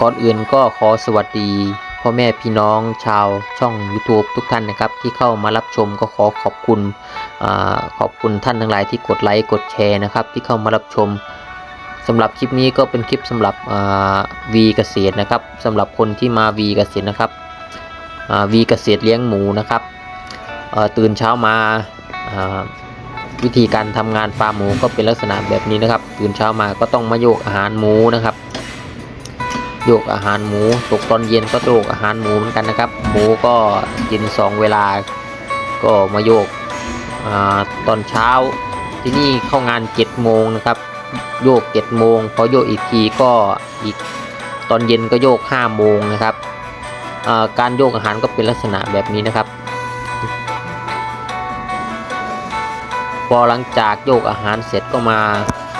ก่อนอื่นก็ขอสวัสดีพ่อแม่พี่น้องชาวช่อง YouTube ทุกท่านนะครับ ที่เข้ามารับชมก็ขอขอบคุณอขอบคุณท่านทั้งหลายที่กดไลค์กดแชร์นะครับ ที่เข้ามารับชมสำหรับคลิปนี้ก็เป็นคลิปสำหรับวีเกษตรนะครับสำหรับคนที่มาวีเกษตรนะครับวีเกษตรเลี้ยงหมูนะครับตื่นเช้ามาาวิธีการทำงานฟาร์มหมูก็เป็นลักษณะแบบนี้นะครับ ตื่นเช้ามาก็ต้องมาโยกอาหารหมูนะครับ โยกอาหารหมูตกตอนเย็นก็โยกอาหารหมูเหมือนกันนะครับ หมูก็กินสองเวลา ก็มาโยกอตอนเช้า ที่นี่เข้างาน7จ็ดโมงนะครับโยก7จ็ดโมงพอโยกอีกทีก็อีกตอนเย็นก็โยก5้าโมงนะครับการโยกอาหารก็เป็นลักษณะแบบนี้นะครับ พอหลังจากโยกอาหารเสร็จก็มา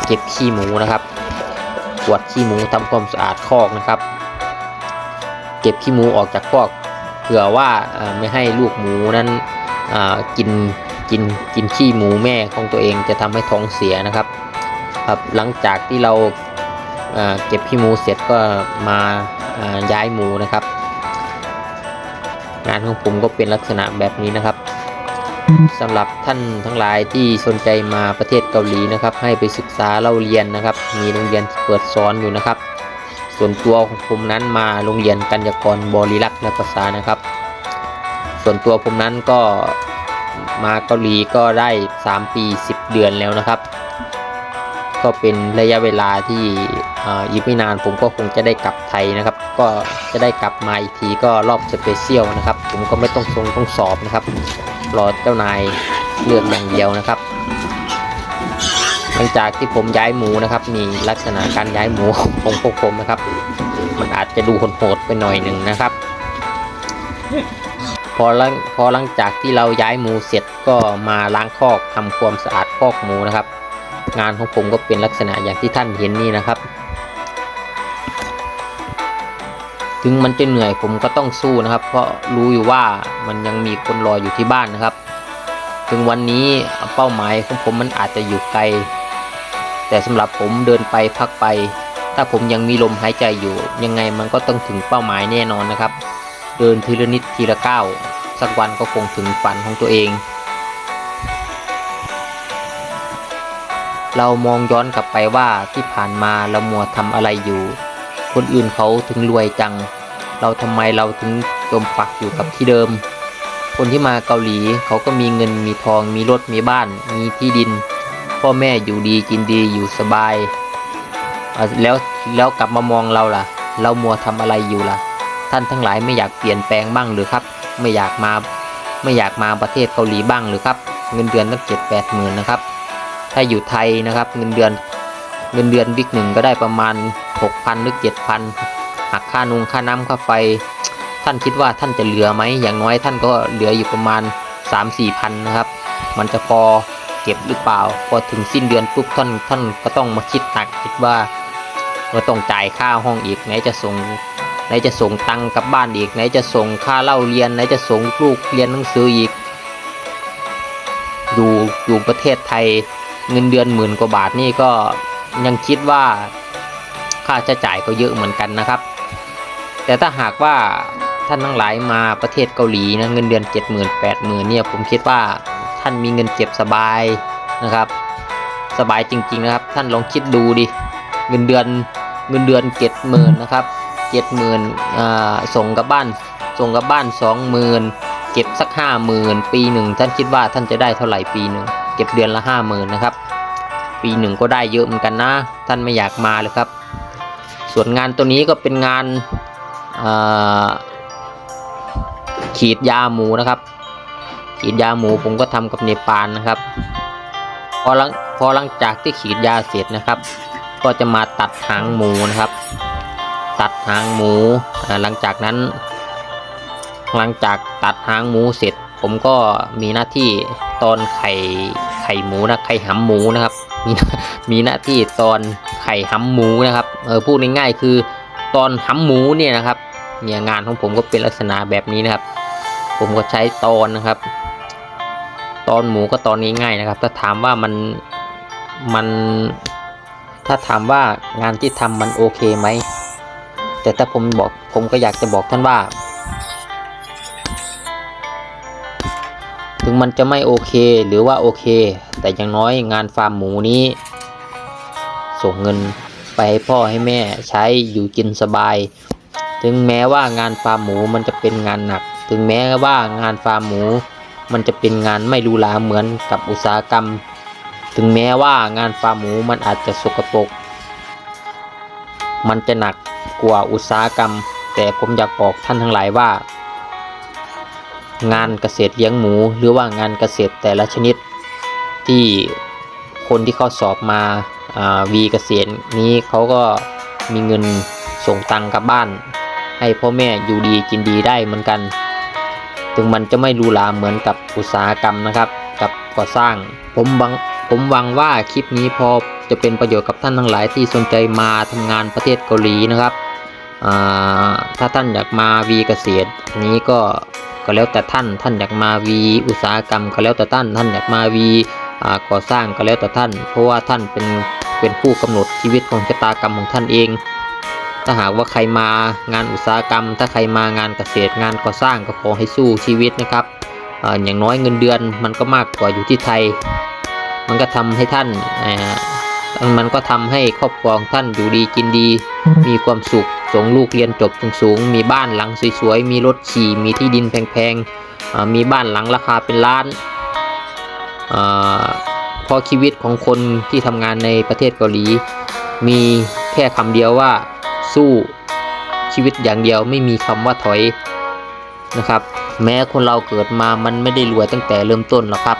เก็บขี้หมูนะครับ กวาดขี้หมูทำความสะอาดคอกนะครับ เก็บขี้หมูออกจากคอกเผื่อว่าไม่ให้ลูกหมูนั้นกินกินกินขี้หมูแม่ของตัวเองจะทำให้ท้องเสียนะครับครับหลังจากที่เราเอ่อเก็บขี้หมูเสร็จก็มาาย้ายหมูนะครับ งานของผมก็เป็นลักษณะแบบนี้นะครับ สำหรับท่านทั้งหลายที่สนใจมาประเทศเกาหลีนะครับ ให้ไปศึกษาเล่าเรียนนะครับ มีโรงเรียนที่เปิดสอนอยู่นะครับ ส่วนตัวของผมนั้นมาโรงเรียนกัญญากรบริลักษ์และภาษานะครับ ส่วนตัวผมนั้นก็มาเกาหลีก็ได้ 3 ปี 10 เดือนแล้วนะครับ ก็เป็นระยะเวลาที่อ่าอีกไม่นานผมก็คงจะได้กลับไทยนะครับ ก็จะได้กลับมาอีกทีก็รอบสเปเชียลนะครับ ผมก็ไม่ต้องทรงต้องสอบนะครับ รอเจ้านายเลือกอย่างเดียวนะครับ หลังจากที่ผมย้ายหมูนะครับนี่ลักษณะการย้ายหมูของพวกผมนะครับ มันอาจจะดูโหดไปหน่อยหนึ่งนะครับ พอหลังพอหลังจากที่เราย้ายหมูเสร็จก็มาล้างคอกทำความสะอาดคอกหมูนะครับ งานของผมก็เป็นลักษณะอย่างที่ท่านเห็นนี่นะครับ ถึงมันจะเหนื่อยผมก็ต้องสู้นะครับ เพราะรู้อยู่ว่ามันยังมีคนรออยู่ที่บ้านนะครับ ถึงวันนี้เป้าหมายของผมมันอาจจะอยู่ไกล แต่สำหรับผมเดินไปพักไป ถ้าผมยังมีลมหายใจอยู่ ยังไงมันก็ต้องถึงเป้าหมายแน่นอนนะครับ เดินทีละนิดทีละก้าวสักวันก็คงถึงฝันของตัวเอง เรามองย้อนกลับไปว่าที่ผ่านมาเรามัวทำอะไรอยู่ คนอื่นเขาถึงรวยจัง เราทำไมเราถึงจมปักอยู่กับที่เดิม คนที่มาเกาหลีเขาก็มีเงินมีทอง มีรถมีบ้าน มีที่ดิน พ่อแม่อยู่ดีกินดีอยู่สบาย แล้วแล้วกลับมามองเราล่ะ เรามัวทำอะไรอยู่ล่ะ ท่านทั้งหลายไม่อยากเปลี่ยนแปลงบ้างหรือครับ ไม่อยากมาไม่อยากมาประเทศเกาหลีบ้างหรือครับ เงินเดือนตั้งเจ็ดแปดหมื่นนะครับ ถ้าอยู่ไทยนะครับ เงินเดือน เงินเดือนบิ๊กหนึ่งก็ได้ประมาณหกพันหรือเจ็ดพันหักค่านุงค่าน้ำค่าไฟ ท่านคิดว่าท่านจะเหลือไหม อย่างน้อยท่านก็เหลืออยู่ประมาณสามสี่พันนะครับ มันจะพอเก็บหรือเปล่า พอถึงสิ้นเดือนปุ๊บท่านท่านก็ต้องมาคิดหนักคิดว่าว่าต้องจ่ายค่าห้องอีกไหนจะส่งไหนจะส่งตังค์กลับบ้านอีกไหนจะส่งค่าเล่าเรียนไหนจะส่งลูกเรียนหนังสืออีก อยู่อยู่ประเทศไทยเงินเดือนหมื่นกว่าบาทนี่ก็ ยังคิดว่าค่าใช้จ่ายก็เยอะเหมือนกันนะครับ แต่ถ้าหากว่าท่านทั้งหลายมาประเทศเกาหลีนะเงินเดือน 7 0 0 0 0 8 0 0 0เนี่ยผมคิดว่าท่านมีเงินเก็บสบายนะครับ สบายจริง ๆ นะครับ ท่านลองคิดดูดิเงินเดือนเงินเดือนเจ็ดหมื่นนะครับเจ็ดหมื่นส่งกลับบ้านส่งกลับบ้านสองหมื่นเก็บสักห้าหมื่นปีหนึ่งท่านคิดว่าท่านจะได้เท่าไหร่ปีหนึ่งเก็บเดือนละห้าหมื่นนะครับ ปีหนึ่งก็ได้เยอะเหมือนกันนะ ท่านไม่อยากมาเลยครับ ส่วนงานตัวนี้ก็เป็นงานอ่าฉีดยาหมูนะครับฉีดยาหมูผมก็ทำกับเนปาลนะครับ พอหลังพอหลังจากที่ฉีดยาเสร็จนะครับ ก็จะมาตัดหางหมูนะครับ ตัดหางหมูหลังจากนั้น หลังจากตัดหางหมูเสร็จ ผมก็มีหน้าที่ตอนไข่ไข่หมูนะไข่หำหมูนะครับ มีมีหน้าที่ตอนไข่หำหมูนะครับเออพูดง่ายๆคือตอนหำหมูเนี่ยนะครับเนี่ยงานของผมก็เป็นลักษณะแบบนี้นะครับ ผมก็ใช้ตอนนะครับ ตอนหมูก็ตอนง่ายๆนะครับ ถ้าถามว่ามันมันถ้าถามว่างานที่ทำมันโอเคไหมแต่ถ้าผมบอกผมก็อยากจะบอกท่านว่า ถึงมันจะไม่โอเคหรือว่าโอเค แต่อย่างน้อยงานฟาร์มหมูนี้ ส่งเงินไปให้พ่อให้แม่ใช้อยู่กินสบาย ถึงแม้ว่างานฟาร์มหมูมันจะเป็นงานหนัก ถึงแม้ว่างานฟาร์มหมู มันจะเป็นงานไม่หรูหราเหมือนกับอุตสาหกรรม ถึงแม้ว่างานฟาร์มหมูมันอาจจะสกปรกมันจะหนักกว่าอุตสาหกรรม แต่ผมอยากบอกท่านทั้งหลายว่า งานเกษตรเลี้ยงหมู หรือว่างานเกษตรแต่ละชนิด ที่คนที่เขาสอบมาวีเกษตรนี้เขาก็มีเงินส่งตังค์กลับบ้าน ให้พ่อแม่อยู่ดีกินดีได้เหมือนกัน ถึงมันจะไม่รูหราเหมือนกับอุตสาหกรรมนะครับ กับก่อสร้าง ผมวังผมหวังว่าคลิปนี้พอจะเป็นประโยชน์กับท่านทั้งหลายที่สนใจมาทำงานประเทศเกาหลีนะครับ ถ้าท่านอยากมาวีเกษตรนี้ก็ ก็แล้วแต่ท่าน ท่านอยากมาวี อุตสาหกรรมก็แล้วแต่ท่าน ท่านอยากมาวีอ่าก่อสร้างก็แล้วแต่ท่าน เพราะว่าท่านเป็นเป็นผู้กำหนดชีวิตของชะตากรรมของท่านเอง ถ้าหากว่าใครมางานอุตสาหกรรม ถ้าใครมางานเกษตรงานก่อสร้างก็ขอให้สู้ชีวิตนะครับอาอย่างน้อยเงินเดือนมันก็มากกว่าอยู่ที่ไทย มันก็ทำให้ท่านอ่ามันก็ทำให้ครอบครัวของท่านอยู่ดีกินดีมีความสุข ส่งลูกเรียนจบสูงๆ มีบ้านหลังสวยๆ มีรถขี่มีที่ดินแพงๆ มีบ้านหลังราคาเป็นล้านเพราะชีวิตของคนที่ทำงานในประเทศเกาหลี มีแค่คำเดียวว่าสู้ชีวิตอย่างเดียวไม่มีคำว่าถอยนะครับ แม้คนเราเกิดมามันไม่ได้รวยตั้งแต่เริ่มต้นหรอกครับ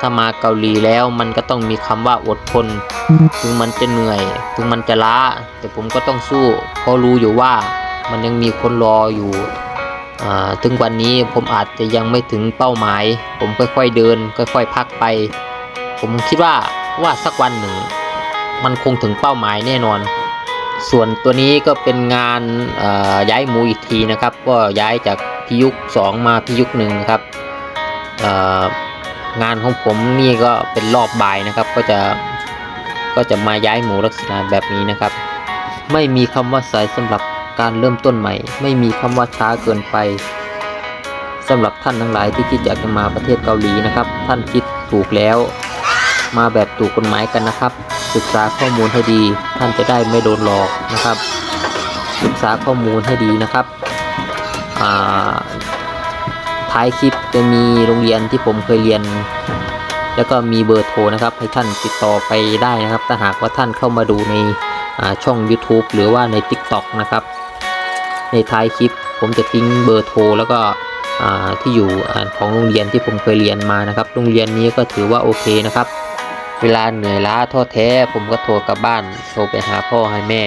ถ้ามาเกาหลีแล้วมันก็ต้องมีคำว่าอดทน ถึงมันจะเหนื่อย ถึงมันจะล้า แต่ผมก็ต้องสู้ เพราะรู้อยู่ว่ามันยังมีคนรออยู่ถึงวันนี้ผมอาจจะยังไม่ถึงเป้าหมาย ผมค่อยๆเดิน ค่อยๆพักไป ผมคิดว่าว่าสักวันหนึ่ง มันคงถึงเป้าหมายแน่นอน ส่วนตัวนี้ก็เป็นงานย้ายหมูอีกทีนะครับ ก็ย้ายจากพิยุค2มาพิยุคหนึ่งนะครับ งานของผมนี่ก็เป็นรอบบ่ายนะครับ ก็จะก็จะมาย้ายหมูลักษณะแบบนี้นะครับ ไม่มีคำว่าสายสำหรับการเริ่มต้นใหม่ ไม่มีคำว่าช้าเกินไปสำหรับท่านทั้งหลายที่คิดอยากจะมาประเทศเกาหลีนะครับ ท่านคิดถูกแล้ว มาแบบถูกกฎหมายกันนะครับ ศึกษาข้อมูลให้ดี ท่านจะได้ไม่โดนหลอกนะครับ ศึกษาข้อมูลให้ดีนะครับอ่า ท้ายคลิปจะมีโรงเรียนที่ผมเคยเรียน แล้วก็มีเบอร์โทรนะครับ ให้ท่านติดต่อไปได้นะครับ ถ้าหากว่าท่านเข้ามาดูในช่อง YouTube หรือว่าใน TikTok นะครับ ในท้ายคลิปผมจะทิ้งเบอร์โทรแล้วก็ที่อยู่ของโรงเรียนที่ผมเคยเรียนมานะครับ โรงเรียนนี้ก็ถือว่าโอเคนะครับ เวลาเหนื่อยล้าท้อแท้ ผมก็โทรกลับบ้าน โทรไปหาพ่อให้แม่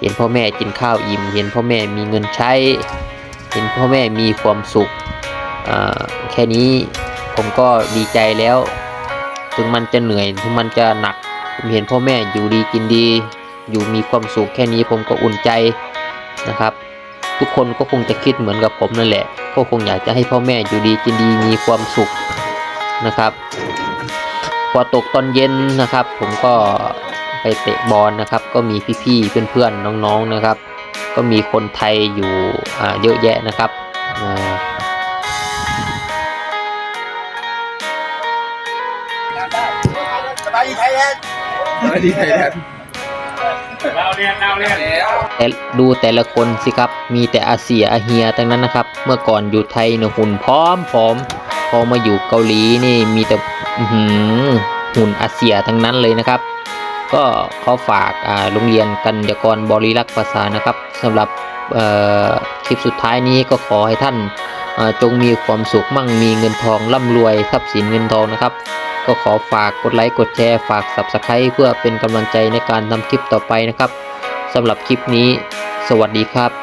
เห็นพ่อแม่กินข้าวอิ่ม เห็นพ่อแม่มีเงินใช้ เห็นพ่อแม่มีความสุข แค่นี้ผมก็ดีใจแล้ว ถึงมันจะเหนื่อยถึงมันจะหนักผมเห็นพ่อแม่อยู่ดีกินดี อยู่มีความสุขแค่นี้ผมก็อุ่นใจนะครับ ทุกคนก็คงจะคิดเหมือนกับผมนั่นแหละ ก็คงอยากจะให้พ่อแม่อยู่ดีกินดีมีความสุขนะครับพอตกตอนเย็นนะครับ ผมก็ไปเตะบอลนะครับ ก็มีพี่ๆเพื่อนๆน้องๆนะครับ ก็มีคนไทยอยู่เยอะแยะนะครับ สบายดีไทยแลนด์เราเรียนเราเรียนแล้วแต่ดูแต่ละคนสิครับ มีแต่อาเซียอาเฮียทั้งนั้นนะครับ เมื่อก่อนอยู่ไทยเนี่ยหุ่นพร้อมพร้อม พอมาอยู่เกาหลีนี่มีแต่อื้อหือหุ่นอาเซียทั้งนั้นเลยนะครับ ก็เขาฝากอ่าโรงเรียนกัญญากรบริรักษ์ภาษานะครับสำหรับเอ่อคลิปสุดท้ายนี้ก็ขอให้ท่านอ่าจงมีความสุขมั่งมีเงินทองร่ำรวยทรัพย์สินเงินทองนะครับ ก็ขอฝากกดไลค์กดแชร์ฝากซับสไคร b ์เพื่อเป็นกำลังใจในการทำคลิปต่อไปนะครับสำหรับคลิปนี้ สวัสดีครับ